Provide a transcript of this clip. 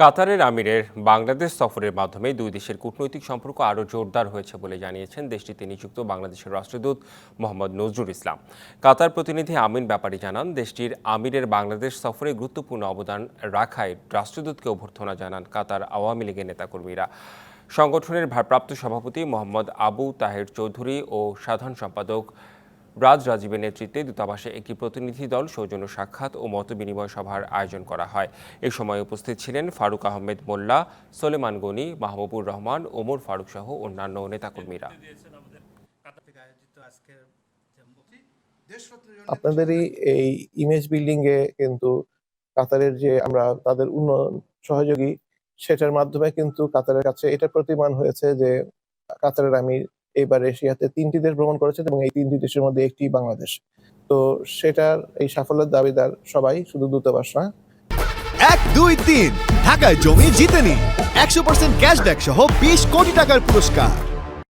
কাতারের আমিরের বাংলাদেশ সফরের মাধ্যমে দুই দেশের কূটনৈতিক সম্পর্ক আরও জোরদার হয়েছে বলে জানিয়েছেন দেশটিতে নিযুক্ত বাংলাদেশের রাষ্ট্রদূত মোহাম্মদ নজরুল ইসলাম। কাতার প্রতিনিধি আমিন ব্যাপারী জানান, দেশটির আমিরের বাংলাদেশ সফরে গুরুত্বপূর্ণ অবদান রাখায় রাষ্ট্রদূতকে অভ্যর্থনা জানান কাতার আওয়ামী লীগের নেতাকর্মীরা। সংগঠনের ভারপ্রাপ্ত সভাপতি মোহাম্মদ আবু তাহের চৌধুরী ও সাধারণ সম্পাদক রাজ রাজীবের নেতৃত্বে দূতাবাসে একটি প্রতিনিধি দল, সৌজন্য সাক্ষাৎ ও মতবিনিময় সভার আয়োজন করা হয়। এ সময় উপস্থিত ছিলেন ফারুক আহমেদ মোল্লা, সোলেমান গনি, মাহবুবুর রহমান, ওমর ফারুক সহ অন্যান্য নেতাকর্মীরা। আপনাদেরই এই ইমেজ বিল্ডিং এ কিন্তু কাতারের যে আমরা তাদের উন্নয়ন সহযোগী, সেটার মাধ্যমে কিন্তু কাতারের কাছে এটা প্রতিমান হয়েছে যে কাতারের আমির এবার এশিয়াতে তিনটি দেশ ভ্রমণ করেছে এবং এই তিনটি দেশের মধ্যে একটি বাংলাদেশ। তো সেটার এই সাফল্যের দাবিদার সবাই, শুধু দূতাবাস না এক, দুই, তিন। ঢাকায় জমি জিতে নিন একশো পার্সেন্ট ক্যাশব্যাক সহ বিশ কোটি টাকার পুরস্কার।